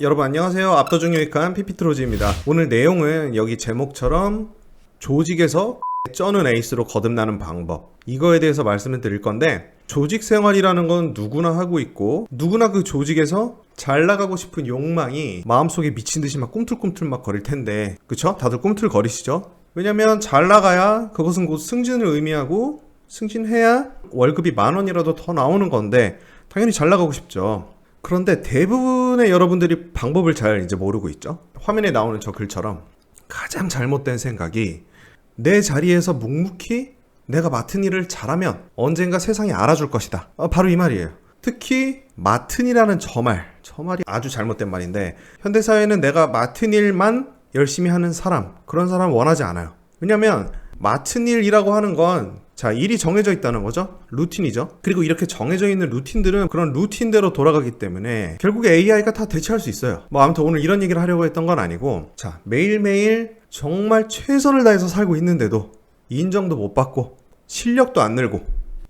여러분 안녕하세요. 압도중 유익한 피피트로즈입니다. 오늘 내용은 여기 제목처럼 조직에서 쩌는 에이스로 거듭나는 방법 이거에 대해서 말씀을 드릴 건데 조직 생활이라는 건 누구나 하고 있고 누구나 그 조직에서 잘 나가고 싶은 욕망이 마음속에 미친 듯이 막 꿈틀꿈틀 막 거릴 텐데 그쵸? 다들 꿈틀 거리시죠? 왜냐면 잘 나가야 그것은 곧 승진을 의미하고 승진해야 월급이 만 원이라도 더 나오는 건데 당연히 잘 나가고 싶죠. 그런데 대부분의 여러분들이 방법을 잘 이제 모르고 있죠. 화면에 나오는 저 글처럼 가장 잘못된 생각이 내 자리에서 묵묵히 내가 맡은 일을 잘하면 언젠가 세상이 알아줄 것이다. 어, 바로 이 말이에요. 특히 맡은 이라는 저 말, 저 말이 아주 잘못된 말인데 현대 사회는 내가 맡은 일만 열심히 하는 사람, 그런 사람 원하지 않아요. 왜냐면 맡은 일이라고 하는 건 자, 일이 정해져 있다는 거죠. 루틴이죠. 그리고 이렇게 정해져 있는 루틴들은 그런 루틴대로 돌아가기 때문에 결국에 AI가 다 대체할 수 있어요. 뭐 아무튼 오늘 이런 얘기를 하려고 했던 건 아니고 자, 매일매일 정말 최선을 다해서 살고 있는데도 인정도 못 받고 실력도 안 늘고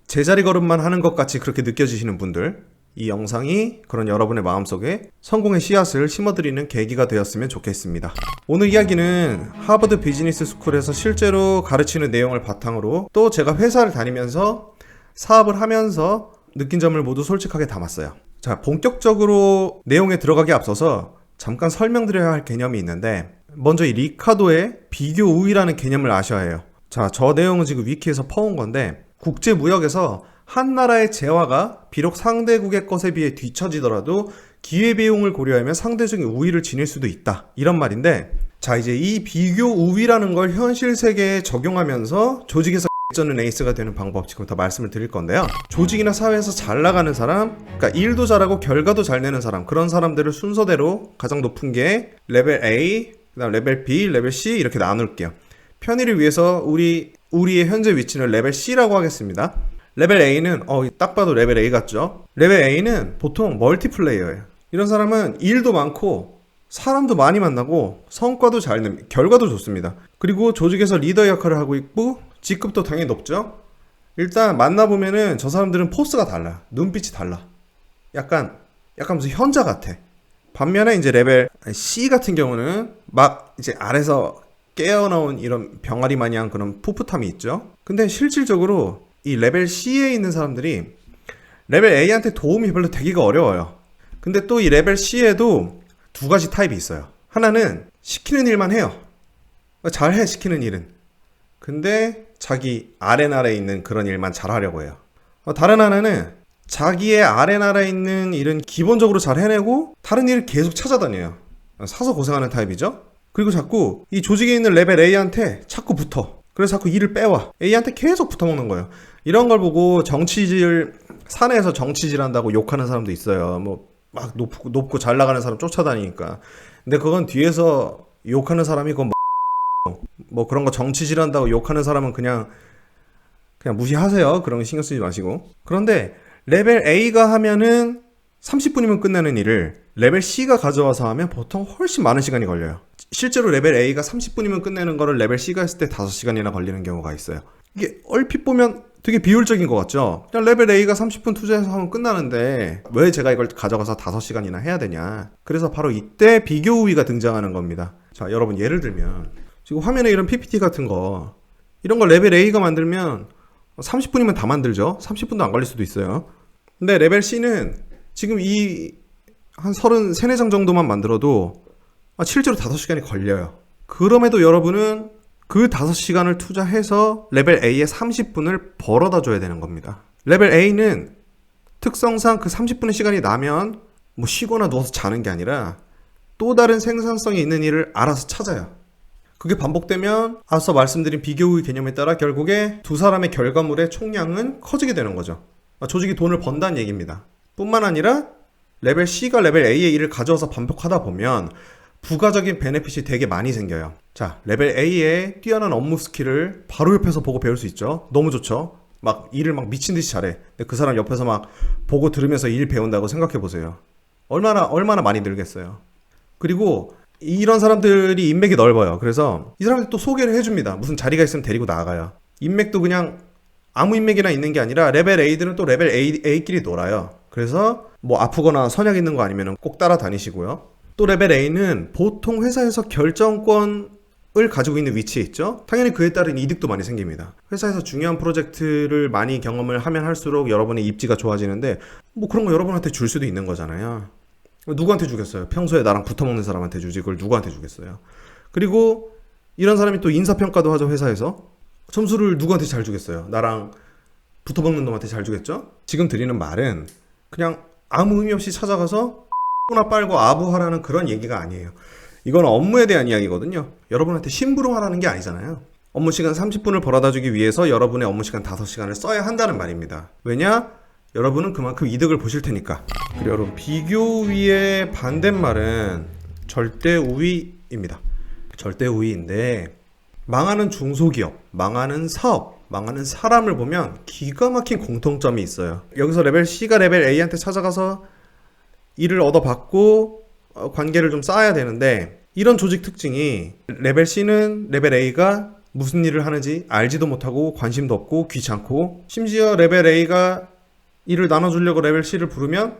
제자리 걸음만 하는 것 같이 그렇게 느껴지시는 분들 이 영상이 그런 여러분의 마음속에 성공의 씨앗을 심어드리는 계기가 되었으면 좋겠습니다. 오늘 이야기는 하버드 비즈니스 스쿨에서 실제로 가르치는 내용을 바탕으로 또 제가 회사를 다니면서 사업을 하면서 느낀 점을 모두 솔직하게 담았어요. 자, 본격적으로 내용에 들어가기 앞서서 잠깐 설명드려야 할 개념이 있는데 먼저 이 리카도의 비교 우위라는 개념을 아셔야 해요. 자, 저 내용은 지금 위키에서 퍼온 건데 국제 무역에서 한 나라의 재화가 비록 상대국의 것에 비해 뒤처지더라도 기회비용을 고려하면 상대적인 우위를 지닐 수도 있다. 이런 말인데 자, 이제 이 비교 우위라는 걸 현실 세계에 적용하면서 조직에서 쩌는 에이스가 되는 방법 지금부터 말씀을 드릴 건데요. 조직이나 사회에서 잘 나가는 사람, 그러니까 일도 잘하고 결과도 잘 내는 사람, 그런 사람들을 순서대로 가장 높은 게 레벨 A, 그다음 레벨 B, 레벨 C 이렇게 나눌게요. 편의를 위해서 우리 우리의 현재 위치는 레벨 C라고 하겠습니다. 레벨 A는 어 딱 봐도 레벨 A 같죠? 레벨 A는 보통 멀티플레이어예요. 이런 사람은 일도 많고 사람도 많이 만나고 성과도 잘 냅니다. 결과도 좋습니다. 그리고 조직에서 리더 역할을 하고 있고 직급도 당연히 높죠. 일단 만나보면은 저 사람들은 포스가 달라. 눈빛이 달라. 약간 약간 무슨 현자 같아. 반면에 이제 레벨 C 같은 경우는 막 이제 아래서 깨어나온 이런 병아리 마냥 그런 풋풋함이 있죠. 근데 실질적으로 이 레벨 C에 있는 사람들이 레벨 A한테 도움이 별로 되기가 어려워요. 근데 또 이 레벨 C에도 두 가지 타입이 있어요. 하나는 시키는 일만 해요. 잘해 시키는 일은. 근데 자기 아래 나라에 있는 그런 일만 잘하려고 해요. 어, 다른 하나는 자기의 아래 나라에 있는 일은 기본적으로 잘 해내고 다른 일을 계속 찾아다녀요. 사서 고생하는 타입이죠. 그리고 자꾸 이 조직에 있는 레벨 A한테 자꾸 붙어. 그래서 자꾸 일을 빼와. A한테 계속 붙어먹는 거예요. 이런 걸 보고 정치질, 사내에서 정치질 한다고 욕하는 사람도 있어요. 뭐, 막 높고, 높고 잘 나가는 사람 쫓아다니니까. 근데 그건 뒤에서 욕하는 사람이 그건 뭐, 뭐 그런 거 정치질 한다고 욕하는 사람은 그냥, 그냥 무시하세요. 그런 거 신경 쓰지 마시고. 그런데 레벨 A가 하면은 30분이면 끝나는 일을 레벨 C가 가져와서 하면 보통 훨씬 많은 시간이 걸려요. 실제로 레벨 A가 30분이면 끝내는 거를 레벨 C가 했을 때 5시간이나 걸리는 경우가 있어요. 이게 얼핏 보면 되게 비효율적인 것 같죠? 그냥 레벨 A가 30분 투자해서 하면 끝나는데 왜 제가 이걸 가져가서 5시간이나 해야 되냐? 그래서 바로 이때 비교 우위가 등장하는 겁니다. 자, 여러분 예를 들면 지금 화면에 이런 PPT 같은 거 이런 거 레벨 A가 만들면 30분이면 다 만들죠? 30분도 안 걸릴 수도 있어요. 근데 레벨 C는 지금 이 한 33, 4장 정도만 만들어도 아, 실제로 5시간이 걸려요. 그럼에도 여러분은 그 5시간을 투자해서 레벨 A의 30분을 벌어다 줘야 되는 겁니다. 레벨 A는 특성상 그 30분의 시간이 나면 뭐 쉬거나 누워서 자는 게 아니라 또 다른 생산성이 있는 일을 알아서 찾아요. 그게 반복되면 앞서 말씀드린 비교의 개념에 따라 결국에 두 사람의 결과물의 총량은 커지게 되는 거죠. 아, 조직이 돈을 번다는 얘기입니다. 뿐만 아니라 레벨 C가 레벨 A의 일을 가져와서 반복하다 보면 부가적인 베네핏이 되게 많이 생겨요. 자, 레벨 A의 뛰어난 업무 스킬을 바로 옆에서 보고 배울 수 있죠. 너무 좋죠. 막 일을 막 미친 듯이 잘해. 근데 그 사람 옆에서 막 보고 들으면서 일 배운다고 생각해 보세요. 얼마나 얼마나 많이 늘겠어요. 그리고 이런 사람들이 인맥이 넓어요. 그래서 이 사람들 또 소개를 해줍니다. 무슨 자리가 있으면 데리고 나가요. 인맥도 그냥 아무 인맥이나 있는 게 아니라 레벨 A들은 또 레벨 A, A끼리 놀아요. 그래서 뭐 아프거나 선약 있는 거 아니면 꼭 따라다니시고요. 또 레벨 A는 보통 회사에서 결정권 을 가지고 있는 위치에 있죠. 당연히 그에 따른 이득도 많이 생깁니다. 회사에서 중요한 프로젝트를 많이 경험을 하면 할수록 여러분의 입지가 좋아지는데 뭐 그런 거 여러분한테 줄 수도 있는 거잖아요. 누구한테 주겠어요? 평소에 나랑 붙어먹는 사람한테 주지 그걸 누구한테 주겠어요? 그리고 이런 사람이 또 인사평가도 하죠 회사에서 점수를 누구한테 잘 주겠어요? 나랑 붙어먹는 놈한테 잘 주겠죠? 지금 드리는 말은 그냥 아무 의미 없이 찾아가서 나 빨고 아부하라는 그런 얘기가 아니에요. 이건 업무에 대한 이야기거든요. 여러분한테 심부름하라는 게 아니잖아요. 업무 시간 30분을 벌어다 주기 위해서 여러분의 업무 시간 5시간을 써야 한다는 말입니다. 왜냐? 여러분은 그만큼 이득을 보실 테니까. 그리고 여러분 비교 위의 반대말은 절대 우위입니다. 절대 우위인데 망하는 중소기업, 망하는 사업, 망하는 사람을 보면 기가 막힌 공통점이 있어요. 여기서 레벨 C가 레벨 A한테 찾아가서 일을 얻어받고 어, 관계를 좀 쌓아야 되는데 이런 조직 특징이 레벨 C는 레벨 A가 무슨 일을 하는지 알지도 못하고 관심도 없고 귀찮고 심지어 레벨 A가 일을 나눠주려고 레벨 C를 부르면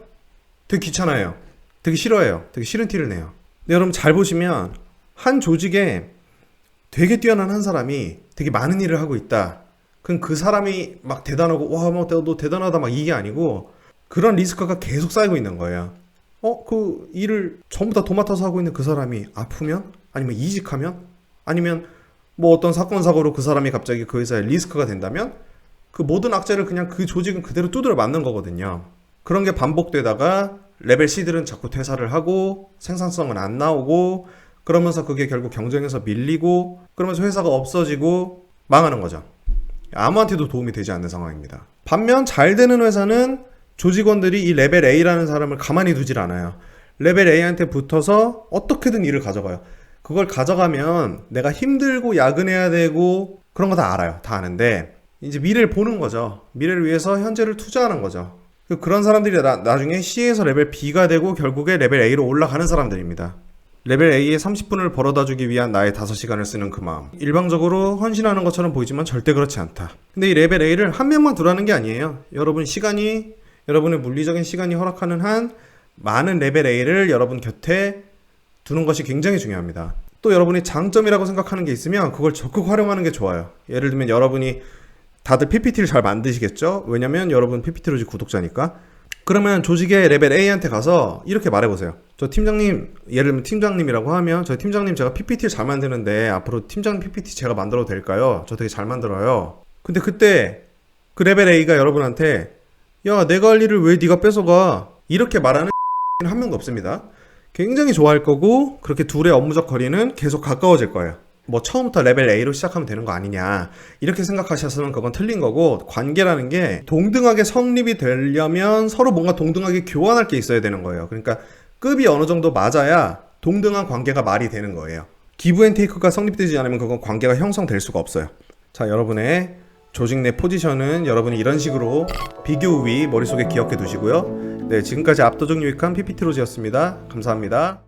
되게 귀찮아요. 되게 싫어해요. 되게 싫은 티를 내요. 근데 여러분 잘 보시면 한 조직에 되게 뛰어난 한 사람이 되게 많은 일을 하고 있다. 그럼 그 사람이 막 대단하고 와, 뭐, 너 대단하다 막 이게 아니고 그런 리스크가 계속 쌓이고 있는 거예요. 어, 그 일을 전부 다 도맡아서 하고 있는 그 사람이 아프면? 아니면 이직하면? 아니면 뭐 어떤 사건, 사고로 그 사람이 갑자기 그 회사에 리스크가 된다면? 그 모든 악재를 그냥 그 조직은 그대로 두드려 맞는 거거든요. 그런 게 반복되다가 레벨 C들은 자꾸 퇴사를 하고 생산성은 안 나오고 그러면서 그게 결국 경쟁에서 밀리고 그러면서 회사가 없어지고 망하는 거죠. 아무한테도 도움이 되지 않는 상황입니다. 반면 잘 되는 회사는 조직원들이 이 레벨 A라는 사람을 가만히 두질 않아요. 레벨 A한테 붙어서 어떻게든 일을 가져가요. 그걸 가져가면 내가 힘들고 야근해야 되고 그런 거 다 알아요. 다 아는데 이제 미래를 보는 거죠. 미래를 위해서 현재를 투자하는 거죠. 그- 그런 사람들이 나, 나중에 C에서 레벨 B가 되고 결국에 레벨 A로 올라가는 사람들입니다. 레벨 A에 30분을 벌어다 주기 위한 나의 5시간을 쓰는 그 마음. 일방적으로 헌신하는 것처럼 보이지만 절대 그렇지 않다. 근데 이 레벨 A를 한 명만 두라는 게 아니에요. 여러분 시간이, 여러분의 물리적인 시간이 허락하는 한 많은 레벨 A를 여러분 곁에 두는 것이 굉장히 중요합니다. 또 여러분이 장점이라고 생각하는 게 있으면 그걸 적극 활용하는 게 좋아요. 예를 들면 여러분이 다들 PPT를 잘 만드시겠죠? 왜냐면 여러분 PPT로지 구독자니까. 그러면 조직의 레벨 A한테 가서 이렇게 말해보세요. 저 팀장님, 예를 들면 팀장님이라고 하면 저 팀장님 제가 PPT를 잘 만드는데 앞으로 팀장 PPT 제가 만들어도 될까요? 저 되게 잘 만들어요. 근데 그때 그 레벨 A가 여러분한테 야, 할 일을 왜 네가 뺏어가? 이렇게 말하는 한 명도 없습니다. 굉장히 좋아할 거고 그렇게 둘의 업무적 거리는 계속 가까워질 거예요. 뭐 처음부터 레벨 A로 시작하면 되는 거 아니냐 이렇게 생각하셨으면 그건 틀린 거고 관계라는 게 동등하게 성립이 되려면 서로 뭔가 동등하게 교환할 게 있어야 되는 거예요. 그러니까 급이 어느 정도 맞아야 동등한 관계가 말이 되는 거예요. 기브 앤 테이크가 성립되지 않으면 그건 관계가 형성될 수가 없어요. 자, 여러분의 조직 내 포지션은 여러분이 이런 식으로 비교 우위 머릿속에 기억해 두시고요. 네, 지금까지 압도적 유익한 PPT로지였습니다. 감사합니다.